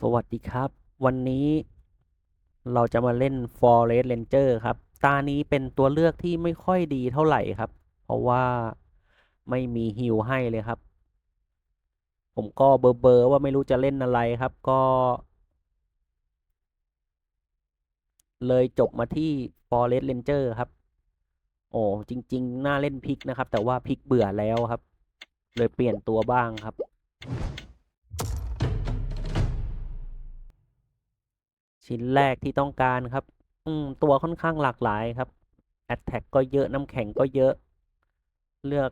สวัสดีครับ วันนี้เราจะมาเล่น Forest Ranger ครับ ตานี้เป็นตัวเลือกที่ไม่ค่อยดีเท่าไหร่ครับ เพราะว่าไม่มีฮิลให้เลยครับ ผมก็เบอร์เบอร์ว่าไม่รู้จะเล่นอะไรครับ ก็ เลยจบมาที่ Forest Ranger ครับ โอ้จริง ๆ น่าเล่นพิกนะครับ แต่ว่าพิกเบื่อแล้วครับ เลยเปลี่ยนตัวบ้างครับ ชิ้นแรกที่ต้องการครับ อืม ตัวค่อนข้างหลากหลายครับ Attack ก็เยอะน้ำแข็งก็เยอะ เลือก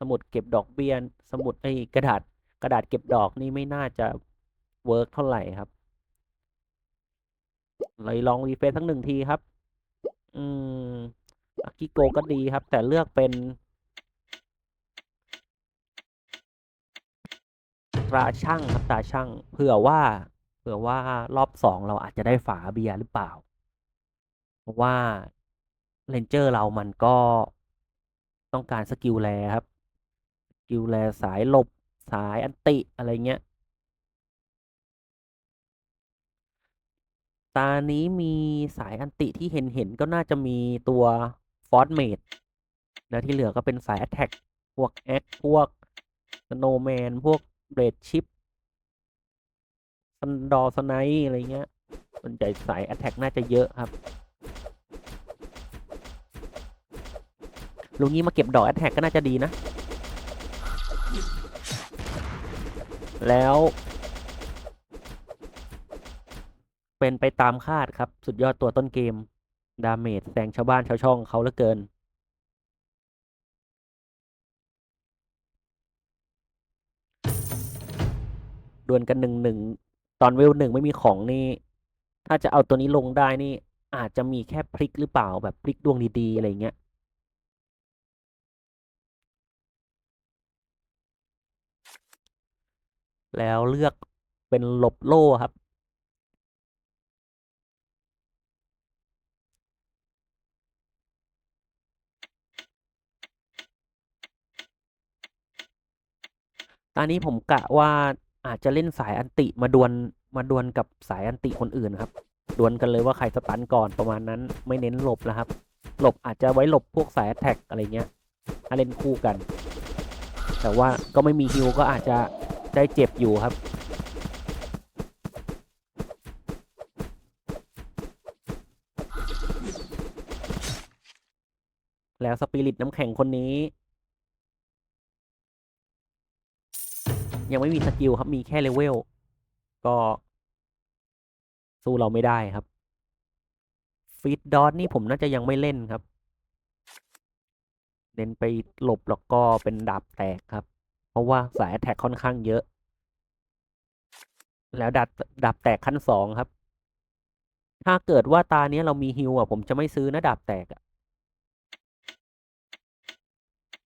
สมุดเก็บดอกเบี้ยสมุดไอ้กระดาษกระดาษเก็บดอกนี่ไม่น่าจะเวิร์กเท่าไหร่ครับเลยลองรีเฟซทั้งหนึ่งทีครับ อืมอากิโกก็ดีครับ แต่เลือกเป็นตราช่างครับตราช่างเผื่อว่า เผื่อว่ารอบสองเราอาจจะได้ฝาเบียร์หรือเปล่า เพราะว่าเรนเจอร์เรามันก็ต้องการสกิลแลครับสกิลแลสายหลบสายอันติอะไรเงี้ย ตานี้มีสายอันติที่เห็นเห็นก็น่าจะมีตัวฟอสเมดแล้วที่เหลือก็เป็นสาย a อ t แทกพวกแอคพวกสโนแมนพวกเบรดชิป ซันดอสไนอะไรเงี้ยส่วนใหญ่สาย a อ t แทกน่าจะเยอะครับลุงนี้มาเก็บดอก a อ t แทกก็น่าจะดีนะ แล้ว เป็นไปตามคาดครับ สุดยอดตัวต้นเกม ดาเมจแซงชาวบ้านชาวช่องเขาเหลือเกินดวลกันหนึ่งหนึ่ง อนเวลหนึ่งไม่มีของนี่ ถ้าจะเอาตัวนี้ลงได้นี่ อาจจะมีแค่พลิกหรือเปล่าแบบพลิกดวงดีๆ อะไรเงี้ยแล้วเลือกเป็นหลบโล่ครับ ตอนนี้ผมกะว่า อาจจะเล่นสายอันติมาดวลมาดวลกับสายอันติคนอื่นครับดวลกันเลยว่าใครสตันก่อนประมาณนั้นไม่เน้นหลบแล้วครับ หลบอาจจะไว้หลบพวกสายแท็กอะไรเงี้ยถ้าเล่นคู่กัน แต่ว่าก็ไม่มีฮิวก็อาจจะได้เจ็บอยู่ครับแล้วสปิริตน้ำแข็งคนนี้ ยังไม่มีสกิลครับมีแค่เลเวลก็ สู้เราไม่ได้ครับฟีดดอทนี่ผมน่าจะยังไม่เล่นครับ เน้นไปหลบแล้วก็เป็นดาบแตกครับ เพราะว่าสายแท็กค่อนข้างเยอะ แล้วดาบดาบแตกขั้นสองครับ ถ้าเกิดว่าตาเนี้ยเรามีฮิวอะ ผมจะไม่ซื้อนะดาบแตกอะ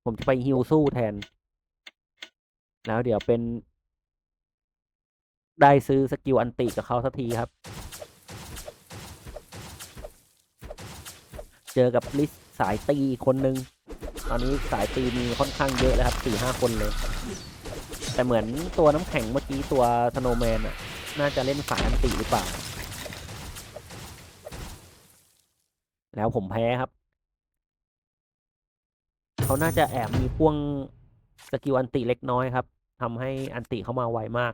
ผมจะไปฮิวสู้แทน แล้วเดี๋ยวเป็น ได้ซื้อสกิลอันติกับเขาสักทีครับ เจอกับลิสสายตีคนหนึ่งตอนนี้สายตีมีค่อนข้างเยอะแล้วครับสี่ห้าคนเลย แต่เหมือนตัวน้ำแข็งเมื่อกี้ตัวสโนแมนอะน่าจะเล่นสายอันติหรือเปล่า แล้วผมแพ้ครับ เขาน่าจะแอบมีพ่วงสกิลอันติเล็กน้อยครับ ทำให้อันติเข้ามาไวมาก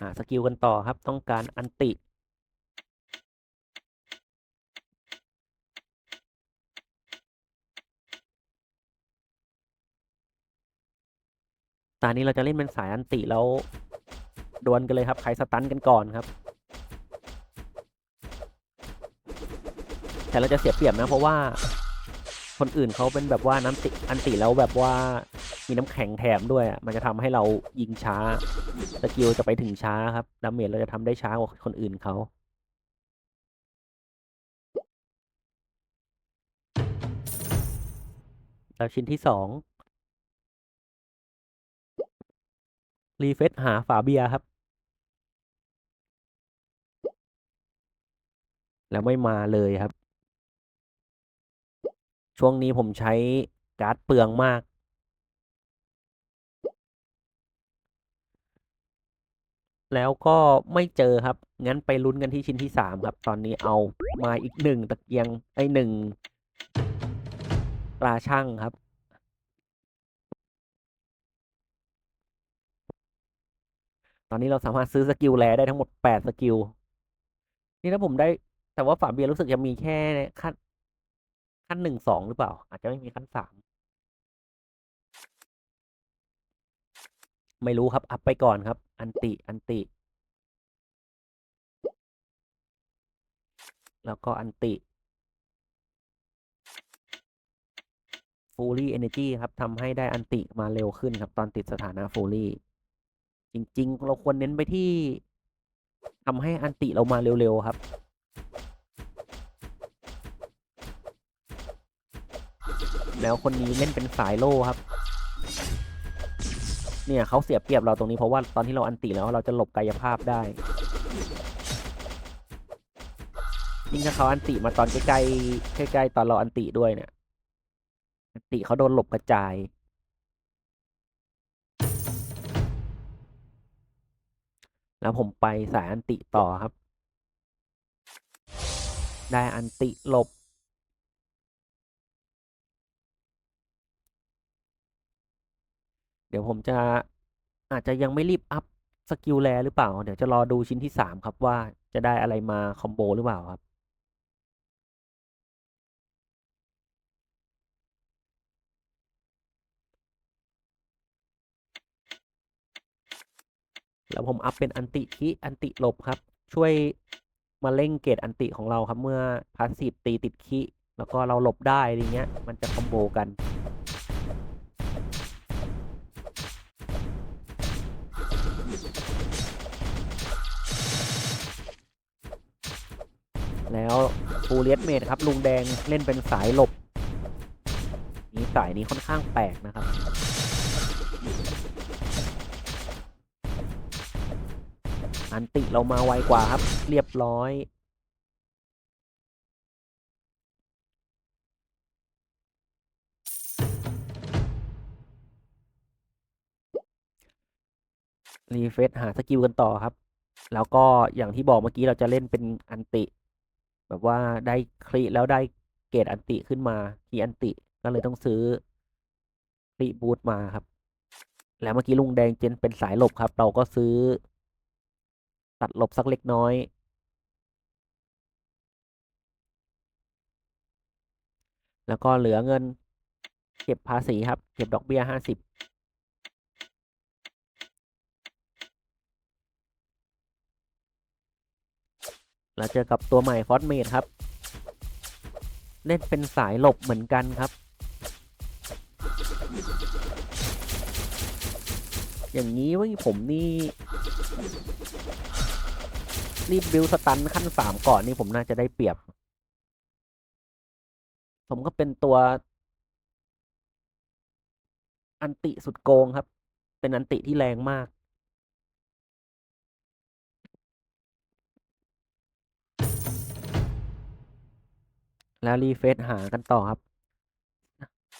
หาสกิลกันต่อครับ ต้องการอันติ ตอนนี้เราจะเล่นเป็นสายอันติแล้วดวลกันเลยครับใครสตันกันก่อนครับ แต่เราจะเสียเปรียบนะเพราะว่าคนอื่นเขาเป็นแบบว่าน้ำติอันติแล้วแบบว่ามีน้ำแข็งแถมด้วย มันจะทำให้เรายิงช้าสกิลจะไปถึงช้าครับดาเมจเราจะทำได้ช้ากว่าคนอื่นเขาแล้วชิ้นที่สอง รีเฟซหาฝาเบียร์ครับ แล้วไม่มาเลยครับ ช่วงนี้ผมใช้การ์ดเปลืองมาก แล้วก็ไม่เจอครับ งั้นไปลุ้นกันที่ชิ้นที่สามครับ ตอนนี้เอามาอีกหนึ่งตะเกียงไอหนึ่งปลาช่างครับ ตอนนี้เราสามารถซื้อสกิลแรได้ทั้งหมดแปดสกิล นี่ถ้าผมได้ แต่ว่าฝาเบียร์รู้สึกจะมีแค่ขั้น ขั้นหนึ่งสองหรือเปล่า อาจจะไม่มีขั้นสามไม่รู้ครับ อัพไปก่อนครับ อันติ อันติ แล้วก็อันติ Fully Energy ครับทำให้ได้อันติมาเร็วขึ้นครับ ตอนติดสถานะ Fully ริง ๆ เราควรเน้นไปที่ทำให้อันติเรามาเร็ว ๆ ครับ แล้วคนนี้เล่นเป็นสายโล่ครับ เนี่ยเขาเสียเปรียบเราตรงนี้เพราะว่าตอนที่เราอันติแล้วเราจะหลบกายภาพได้ ยิ่งถ้าเขาอันติมาตอนใกล้ๆใกล้ๆตอนเราอันติด้วยเนี่ย อันติเขาโดนหลบกระจาย แล้วผมไปสายอันติต่อครับ ได้อันติหลบ เดี๋ยวผมจะอาจจะยังไม่รีบอัพสกิลแลหรือเปล่า เดี๋ยวจะรอดูชิ้นที่สามครับว่าจะได้อะไรมาคอมโบหรือเปล่าครับ แล้วผมอัพเป็นอันติคิอันติหลบครับ ช่วยมาเร่งเกรดอันติของเราครับเมื่อพาสซีฟตีติดคิแล้วก็เราหลบได้อะไรเงี้ย มันจะคอมโบกันแล้วฟูเลียสเมดครับ ลุงแดงเล่นเป็นสายหลบ นี้สายนี้ค่อนข้างแปลกนะครับ อันติเรามาไวกว่าครับ เรียบร้อย รีเฟซหาสกิลกันต่อครับ แล้วก็อย่างที่บอกเมื่อกี้เราจะเล่นเป็นอันติ แบบว่าได้คลีแล้วได้เกรดอันติขึ้นมาคีอันติก็เลยต้องซื้อคลีบูทมาครับแล้วเมื่อกี้ลุงแดงเจนเป็นสายหลบครับ เราก็ซื้อ ตัดหลบสักเล็กน้อย แล้วก็เหลือเงิน เก็บภาษีครับ เก็บดอกเบี้ยห้าสิบแล้วเจอกับตัวใหม่ฟอสเมดครับ เล่นเป็นสายหลบเหมือนกันครับ อย่างนี้ว่าผมนี่ รีบบิวสตันขั้นสามก่อนนี่ผมน่าจะได้เปรียบ ผมก็เป็นตัว อันติสุดโกงครับ เป็นอันติที่แรงมาก แล้วรีเฟซหากันต่อครับ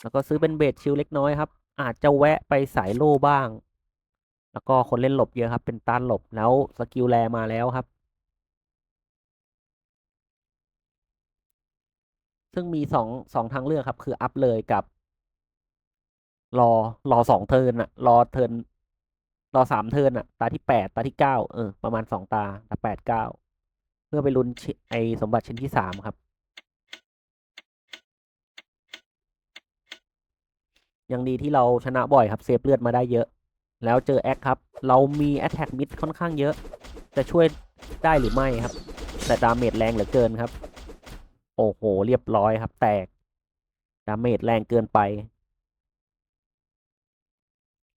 แล้วก็ซื้อเป็นเบสชิลเล็กน้อยครับ อาจจะแวะไปสายโล่บ้างแล้วก็คนเล่นหลบเยอะครับ เป็นต้านหลบแล้วสกิลแรมาแล้วครับ ซึ่งมีสองสองทางเลือกครับ คืออัพเลยกับ รอรอสองเทิร์นอะรอเทิร์นรอสามเทิร์นอะตาที่แปดตาที่เก้าเออประมาณสองตาตาแปดเก้าเพื่อไปลุ้นไอสมบัติชิ้นที่สามครับ ยังดีที่เราชนะบ่อยครับ เซฟเลือดมาได้เยอะ แล้วเจอแอคครับ เรามีแอ t แทกมิดค่อนข้างเยอะ จะช่วยได้หรือไม่ครับ แต่ดาเมจแรงเหลือเกินครับ โอ้โห เรียบร้อยครับ แตกดาเมจแรงเกินไป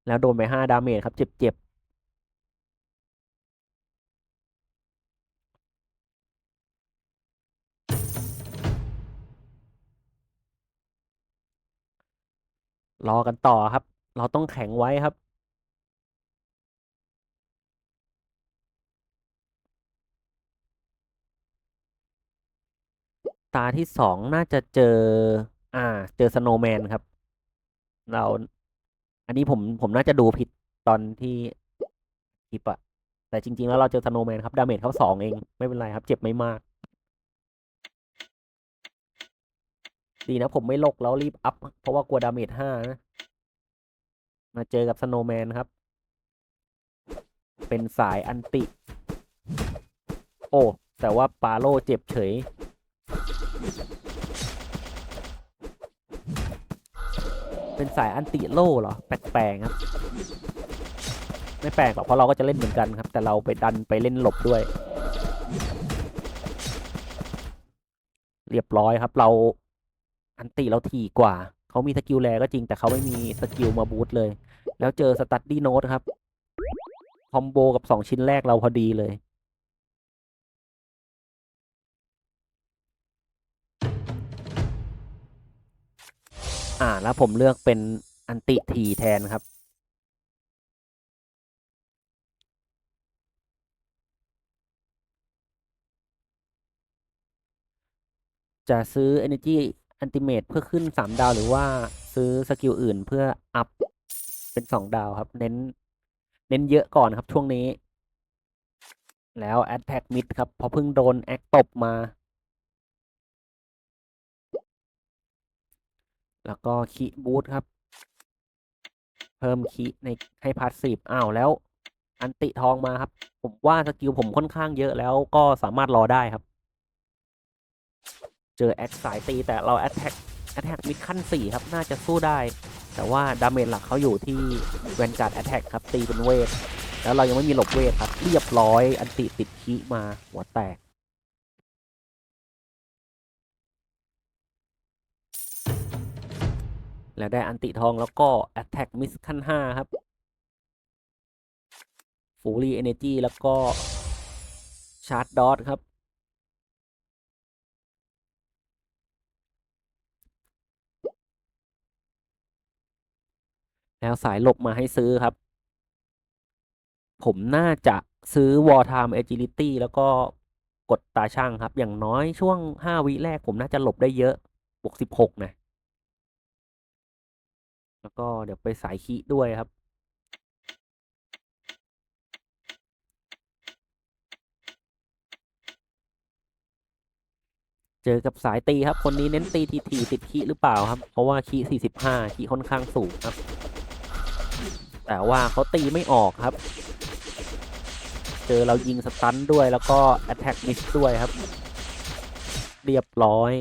แล้วโดนไปห้าดาเมจครับ เจ็บๆรอกันต่อครับ เราต้องแข็งไว้ครับ ตาที่สองน่าจะเจอ อ่า เจอสโนแมนครับ เรา อันนี้ผมผมน่าจะดูผิดตอนที่คลิปอะแต่จริง ๆ แล้วเราเจอสโนแมนครับ ดาเมจเขาสองเอง ไม่เป็นไรครับ เจ็บไม่มาก ดีนะผมไม่ลกแล้วรีบอัพ เพราะว่ากลัวดาเมจห้านะ มาเจอกับสโนแมนครับ เป็นสายอันติ โอ้ แต่ว่าปาโลเจ็บเฉย เป็นสายอันติโลเหรอ แปลกๆครับ ไม่แปลกหรอกเพราะเราก็จะเล่นเหมือนกันครับ แต่เราไปดันไปเล่นหลบด้วย เรียบร้อยครับ เราอันติเราถี่กว่า เขามีสกิลแรก็จริง แต่เขาไม่มีสกิลมาบูตเลย แล้วเจอสตัดดี้โนตครับ คอมโบกับสองชิ้นแรกเราพอดีเลย อ่า แล้วผมเลือกเป็นอันติทีแทนครับ จะซื้อ Energy Ultimate เพื่อขึ้น 3 ดาวหรือว่าซื้อสกิลอื่นเพื่ออัพเป็น 2 ดาวครับ เน้น เน้นเยอะก่อนครับช่วงนี้ แล้ว Attack Mid ครับเพราะเพิ่งโดนแอคตบมา แล้วก็คีบูทครับ เพิ่มคีในให้พาสซีฟอ้าวแล้ว อันติทองมาครับ ผมว่าสกิลผมค่อนข้างเยอะแล้วก็สามารถรอได้ครับ เจอแอคสายตีแต่เราแอตแทกแอตแทกมิดขั้นสี่ครับ น่าจะสู้ได้ แต่ว่าดาเมจหลักเขาอยู่ที่แวนการ์ดแอตแทกครับ ตีเป็นเวท แล้วเรายังไม่มีหลบเวทครับ เรียบร้อย อันติติดคีมาหัวแตก แล้วได้อันติทองแล้วก็ Attack Miss ขั้น 5 ครับ Fury Energy แล้วก็ Charge Dot ครับ แล้วสายหลบมาให้ซื้อครับ ผมน่าจะซื้อ War Time Agility แล้วก็กดตาช่างครับ อย่างน้อยช่วง 5 วิแรกผมน่าจะหลบได้เยอะบวก16 นะ แล้วก็เดี๋ยวไปสายคีด้วยครับ เจอกับสายตีครับ คนนี้เน้นตีทีทีติดคีหรือเปล่าครับ เพราะว่าคี45คีค่อนข้างสูงครับ แต่ว่าเขาตีไม่ออกครับ เจอเรายิงสตันด้วยแล้วก็ Attack Miss ด้วยครับ เรียบร้อย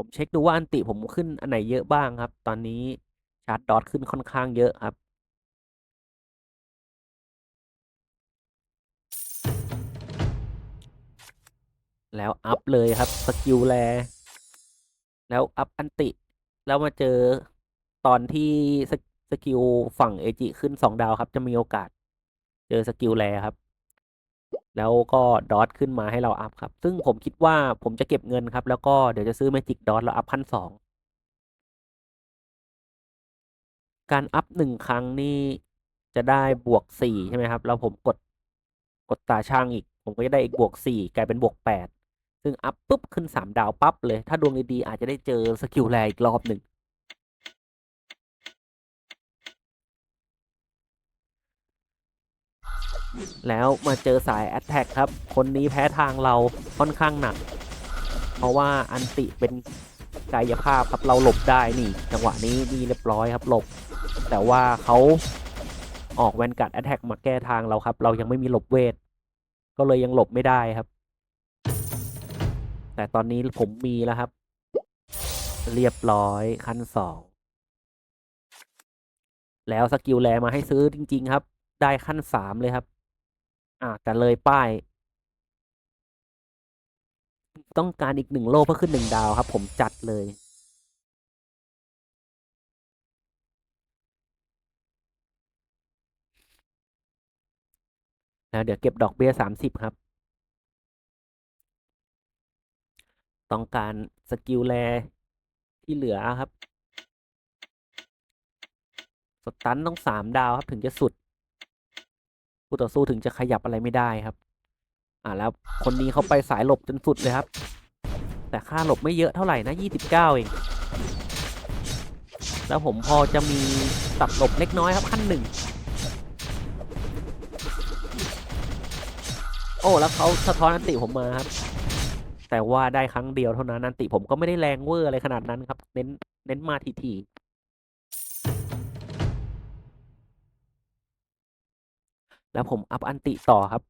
ผมเช็คดูว่าอันติผมขึ้นอันไหนเยอะบ้างครับ ตอนนี้ชาร์จดอทขึ้นค่อนข้างเยอะครับ แล้วอัพเลยครับสกิลแล แล้วอัพอันติ แล้วมาเจอตอนที่สสกิลฝั่งเอจิขึ้นสองดาวครับ จะมีโอกาส เจอสกิลแลครับ แล้วก็ดอทขึ้นมาให้เราอัพครับ ซึ่งผมคิดว่าผมจะเก็บเงินครับ แล้วก็เดี๋ยวจะซื้อ Magic Dot แล้วอัพพันสองการอัพหนึ่งครั้งนี่จะได้บวกสี่ใช่ไหมครับ แล้วผมกดกดตาช่างอีก ผมก็จะได้อีกบวกสี่กลายเป็นบวกแปดซึ่งอัพปุ๊บขึ้นสามดาวปั๊บเลย ถ้าดวงดีๆอาจจะได้เจอสกิลแรอีกรอบหนึ่ง แล้วมาเจอสาย a t t a c k ครับ คนนี้แพ้ทางเราค่อนข้างหนัก เพราะว่าอันติเป็นกายภาพครับเราหลบได้นี่ จังหวะนี้นี่เรียบร้อยครับหลบ แต่ว่าเขาออกแวนการ์ดแอ t แทกมาแก้ทางเราครับ เรายังไม่มีหลบเวท ก็เลยยังหลบไม่ได้ครับ แต่ตอนนี้ผมมีแล้วครับ เรียบร้อยขั้นสองแล้วสกิลแลมาให้ซื้อจริง ๆ ครับ ได้ขั้นสามเลยครับ อ่าแต่เลยป้าย ต้องการอีกหนึ่งโลเพื่อขึ้นหนึ่งดาวครับ ผมจัดเลยแล้วเดี๋ยวเก็บดอกเบี้ยสามสิบครับ ต้องการสกิลแลที่เหลือครับ สตันต้องสามดาวครับถึงจะสุด ผู้ต่อสู้ถึงจะขยับอะไรไม่ได้ครับ อ่าแล้วคนนี้เขาไปสายหลบจนสุดเลยครับ แต่ค่าหลบไม่เยอะเท่าไหร่นะ 29 เอง แล้วผมพอจะมีตัดหลบเล็กน้อยครับขั้นหนึ่งโอ้แล้วเขาสะท้อนอันติผมมาครับ แต่ว่าได้ครั้งเดียวเท่านั้นอันติผมก็ไม่ได้แรงเวอร์อะไรขนาดนั้นครับ เน้นเน้นมาทีที แล้วผมอัพอันติต่อครับ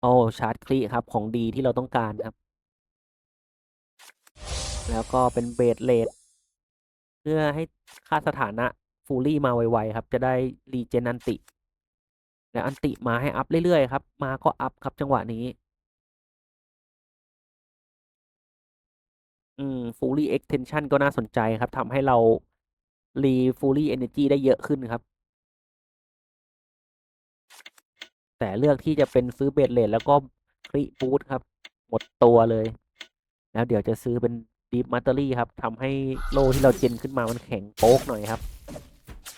โอ้ชาร์จคลีครับของดีที่เราต้องการครับ แล้วก็เป็นเบสเลดเพื่อให้ค่าสถานะฟูลี่มาไวๆครับ จะได้รีเจนอันติ แล้วอันติมาให้อัพเรื่อยๆครับ มาก็อัพครับจังหวะนี้ อืม fully extension ก็น่าสนใจครับทำให้เรารี fully energy ได้เยอะขึ้นครับ แต่เลือกที่จะเป็นซื้อเบสเลดแล้วก็คลิบูทครับ หมดตัวเลย แล้วเดี๋ยวจะซื้อเป็นดีฟมัตเตอรี่ครับทำให้โลที่เราเจนขึ้นมามันแข็งโป๊กหน่อยครับ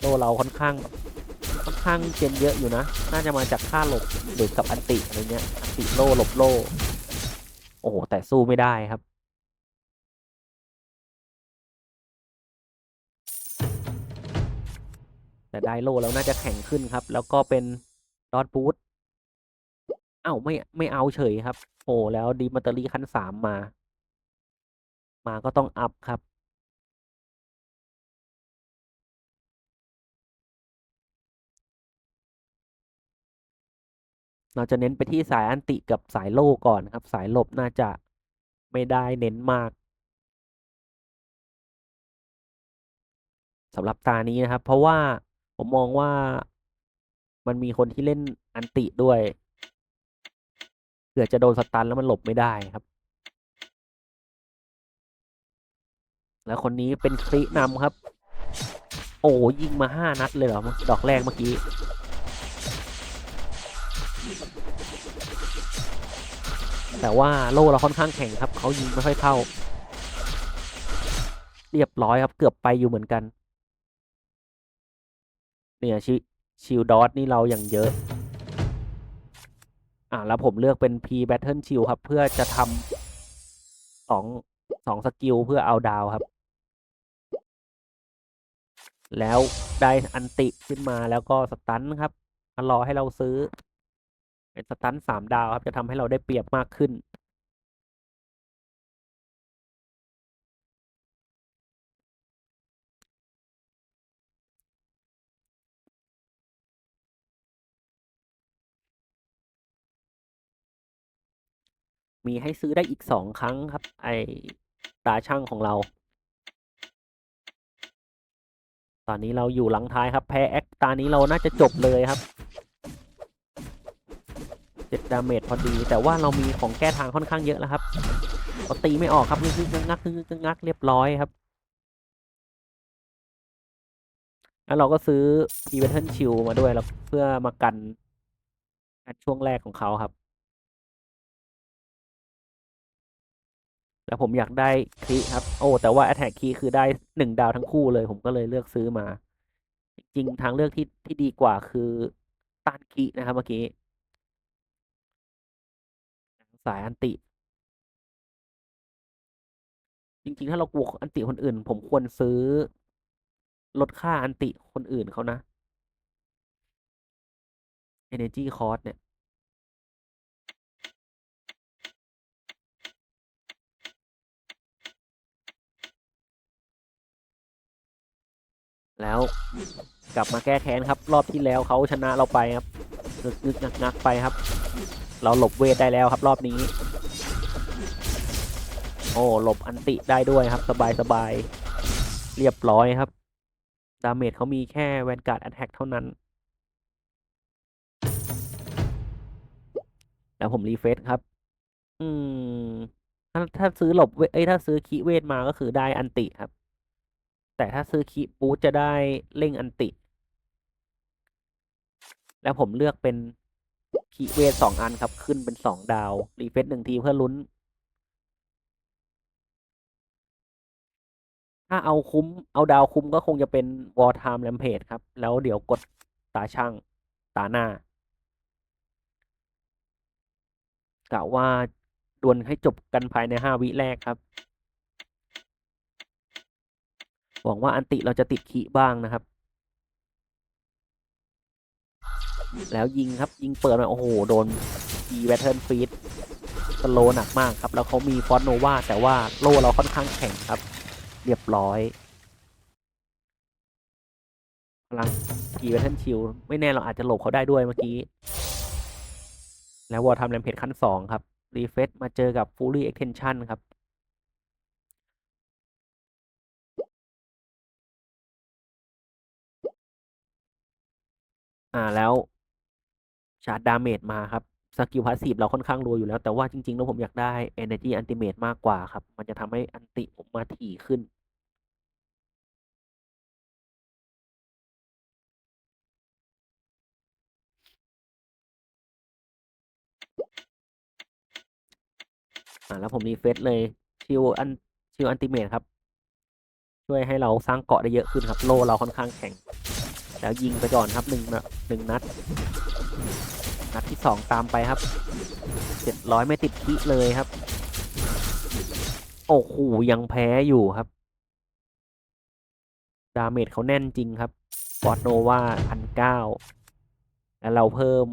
โลเราค่อนข้างค่อนข้างเจนเยอะอยู่นะ น่าจะมาจากค่าหลบหรือกับอันติอะไรเงี้ยอันติโลหลบโล โอ้โห แต่สู้ไม่ได้ครับ แต่ได้โลแล้วน่าจะแข็งขึ้นครับ แล้วก็เป็นดอทบูท อ้าวไม่ไม่เอาเฉยครับ โอ้แล้วดีมัตเตอรี่ขั้นสามมา มาก็ต้องอัพครับ เราจะเน้นไปที่สายอันติกับสายโล่ก่อนครับ สายหลบน่าจะไม่ได้เน้นมากสำหรับตานี้นะครับ เพราะว่าผมมองว่ามันมีคนที่เล่นอันติด้วย เผื่อจะโดนสตันแล้วมันหลบไม่ได้ครับ แล้วคนนี้เป็นครินำครับ โอ้ยิงมาห้านัดเลยเหรอดอกแรกเมื่อกี้ แต่ว่าโล่เราค่อนข้างแข็งครับ เขายิงไม่ค่อยเข้า เรียบร้อยครับเกือบไปอยู่เหมือนกัน เนี่ยชิชิลดอทนี่เราอย่างเยอะ อ่าแล้วผมเลือกเป็น P Battle Shield ครับ เพื่อจะทำสองสองสกิลเพื่อเอาดาวครับ แล้วได้อันติขึ้นมาแล้วก็สตันครับมารอให้เราซื้อ เป็นสตันสามดาวครับ จะทำให้เราได้เปรียบมากขึ้น มีให้ซื้อได้อีกสองครั้งครับ ไอตาช่างของเรา ตอนนี้เราอยู่หลังท้ายครับ แพ้แอคตานี้เราน่าจะจบเลยครับเจ็ดดาเมจพอดี แต่ว่าเรามีของแก้ทางค่อนข้างเยอะแล้วครับเราตีไม่ออกครับงึกงึกงักงึกงักเรียบร้อยครับแล้วเราก็ซื้อ p ีเวนเทนชิลมาด้วยแล้วเพื่อมากันช่วงแรกของเขาครับ แล้วผมอยากได้คีครับ โอ้ แต่ว่า Attack คีคือได้หนึ่งดาวทั้งคู่เลย ผมก็เลยเลือกซื้อมา จริงทางเลือกที่ที่ดีกว่าคือต้านคีนะครับเมื่อกี้สายอันติ จริง ๆ ถ้าเรากลัวอันติคนอื่น ผมควรซื้อ ลดค่าอันติคนอื่นเขานะ Energy Cost เนี่ย แล้วกลับมาแก้แค้นครับ รอบที่แล้วเขาชนะเราไปครับนึกนึกงักงักไปครับ เราหลบเวทได้แล้วครับ รอบนี้ โอ้หลบอันติได้ด้วยครับ สบายสบายเรียบร้อยครับ ดาเมจเขามีแค่แวนการ์ดแอตแทกเท่านั้น แล้วผมรีเฟซครับ อืม ถ้าถ้าซื้อหลบเวเอ้ยถ้าซื้อคีเวทมาก็คือได้อันติครับ แต่ถ้าซื้อคีบูจะได้เร่งอันติ แล้วผมเลือกเป็นคีเวทสองอันครับ ขึ้นเป็นสองดาว รีเฟซหนึ่งทีเพื่อลุ้น ถ้าเอาคุ้มเอาดาวคุ้มก็คงจะเป็นวอ r ไทม์แ a มเพจครับ แล้วเดี๋ยวกดตาช่างตาหน้ากะว่าดวลให้จบกันภายในห้าวิแรกครับ หวังว่าอันติเราจะติดขีบ้างนะครับ แล้วยิงครับยิงเปิดมาโอ้โห โดนอีแวทเทิร์นฟีดสโลหนักมากครับ แล้วเขามีฟอนโนวาแต่ว่าโลเราค่อนข้างแข็งครับ เรียบร้อยพลังอีแวทเทิร์นชิลไม่แน่เราอาจจะหลบเขาได้ด้วยเมื่อกี้ แล้ววอลทำแรมเพจขั้นสองครับรีเฟซมาเจอกับ Fully Extension ครับ อ่าแล้วชาร์จดาเมจมาครับสกิลพาสซีฟเราค่อนข้างรัวอยู่แล้ว แต่ว่าจริง ๆ แล้วผมอยากได้ Energy Ultimate มากกว่าครับ มันจะทำให้อันติผมมาถี่ขึ้น อ่าแล้วผมรีเฟซเลยชิวอันชิวอันติเมทครับ ช่วยให้เราสร้างเกาะได้เยอะขึ้นครับ โลเราค่อนข้างแข็ง แล้วยิงไปก่อนครับหนึ่งนะหนึ่งนัด นัดที่สองตามไปครับเจ็ดร้อยไม่ติดคิเลยครับ โอ้โหยังแพ้อยู่ครับ ดาเมจเขาแน่นจริงครับบอสโนวาพันเก้าแล้วเราเพิ่ม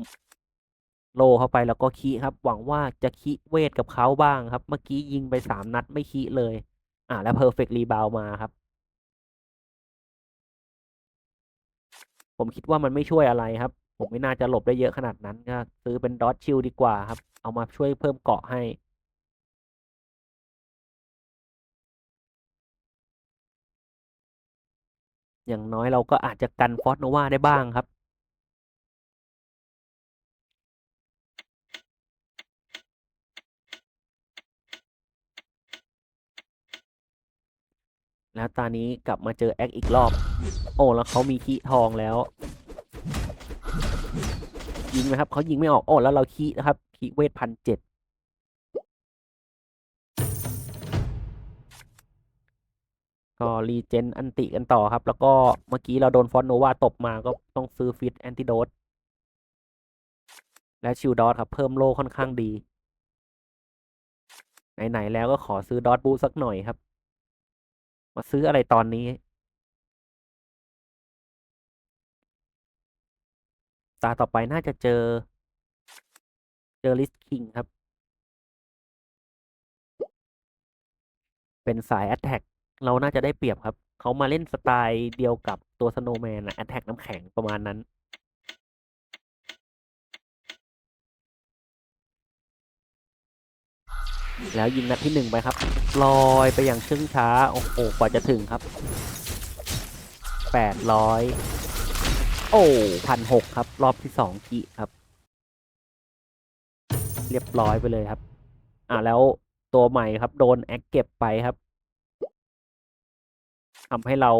โลเข้าไปแล้วก็คีครับ หวังว่าจะคีเวทกับเขาบ้างครับ เมื่อกี้ยิงไปสามนัดไม่คีเลย อ่าแล้วเพอร์เฟกต์รีบาวมาครับ ผมคิดว่ามันไม่ช่วยอะไรครับ ผมไม่น่าจะหลบได้เยอะขนาดนั้นก็ซื้อเป็นดอทชิลดีกว่าครับ เอามาช่วยเพิ่มเกาะให้อย่างน้อยเราก็อาจจะกันฟอสโนวาได้บ้างครับ แล้วตอนนี้กลับมาเจอแอคอีกรอบ โอ้แล้วเขามีคีทองแล้ว ยิงไหมครับ เขายิงไม่ออก โอ้แล้วเราคีนะครับคีเวทพันเจ็ดก็รีเจนอันติกันต่อครับ แล้วก็เมื่อกี้เราโดนฟอนโนวาตบมาก็ต้องซื้อฟิตแอนติโดสและชิลดอทครับ เพิ่มโลค่อนข้างดี ไหน ๆ แล้วก็ขอซื้อดอทบูสักหน่อยครับ มาซื้ออะไรตอนนี้ ตาต่อไปน่าจะเจอ เจอลิสคิงครับ เป็นสายแอตแทกเราน่าจะได้เปรียบครับ เขามาเล่นสไตล์เดียวกับตัวสโนว์แมนอะแอตแทกน้ำแข็งประมาณนั้น แล้วยิงนัดที่หนึ่งไปครับลอยไปอย่างชึ่งช้า โอ้โหกว่าจะถึงครับแปดร้อยโอ้พันหกครับ รอบที่สองกีครับ เรียบร้อยไปเลยครับ อ่าแล้วตัวใหม่ครับ โดนแอคเก็บไปครับทำให้เรา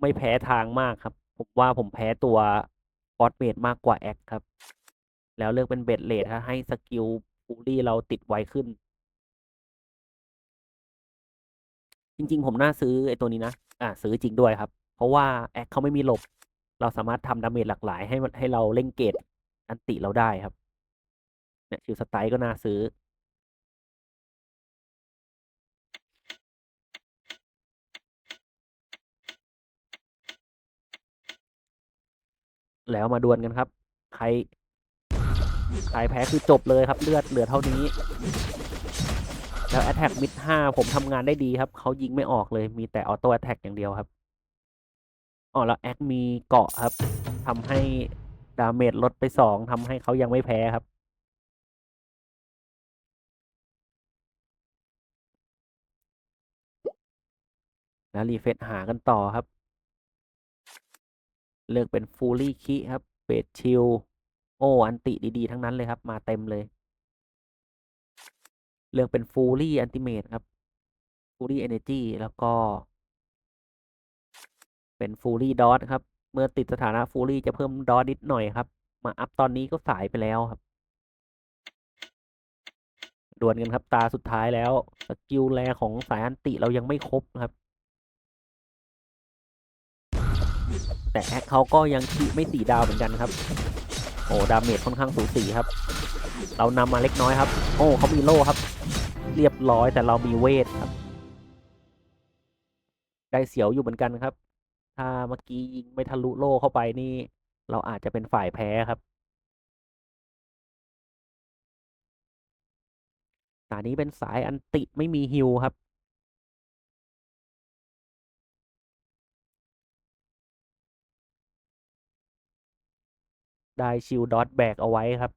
ไม่แพ้ทางมากครับ ผมว่าผมแพ้ตัวฟอสเมดมากกว่าแอคครับ แล้วเลือกเป็นเบดเลดฮะให้สกิล ฟูลี่เราติดไวขึ้น จริง ๆ ผมน่าซื้อไอ้ตัวนี้นะ อ่าซื้อจริงด้วยครับ เพราะว่าแอคเขาไม่มีหลบ เราสามารถทำดาเมจหลากหลาย ให้ให้เราเล่นเกตอันติเราได้ครับ เนี่ยชิวสไตล์ก็น่าซื้อแล้วมาดวลกันครับ ใคร ใครแพ้คือจบเลยครับเลือดเหลือเท่านี้ แล้ว Attack Mid 5ผมทำงานได้ดีครับ เขายิงไม่ออกเลยมีแต่ออโต้ Attack อย่างเดียวครับอ๋อแล้วแอคมีเกาะครับทำให้ดาเมจลดไปสองทำให้เขายังไม่แพ้ครับแล้วรีเฟซหากันต่อครับ เลือกเป็นฟูลี่คิครับเบดชิล โอ้อันติดีๆ ทั้งนั้นเลยครับ มาเต็มเลย เลือกเป็นฟูลี่อันติเม e ครับฟูลี่เอเนจีแล้วก็ เป็นฟูลี่ดอทครับ เมื่อติดสถานะฟูลี่จะเพิ่มดอทนิดหน่อยครับ มาอัพตอนนี้ก็สายไปแล้วครับดวลกันครับตาสุดท้ายแล้ว สกิลแรของสายอันติเรายังไม่ครบครับ แต่แอคเขาก็ยังคีไม่สี่ดาวเหมือนกันครับ โอ้ดาเมจค่อนข้างสูสีครับ เรานำมาเล็กน้อยครับ โอ้เขามีโล่ครับ เรียบร้อยแต่เรามีเวทครับ ได้เสียวอยู่เหมือนกันครับ ถ้าเมื่อกี้ยิงไม่ทะลุโล่เข้าไปนี่ เราอาจจะเป็นฝ่ายแพ้ครับตานี้เป็นสายอันติไม่มีฮิวครับ ได้ชิลดอทแบกเอาไว้ครับ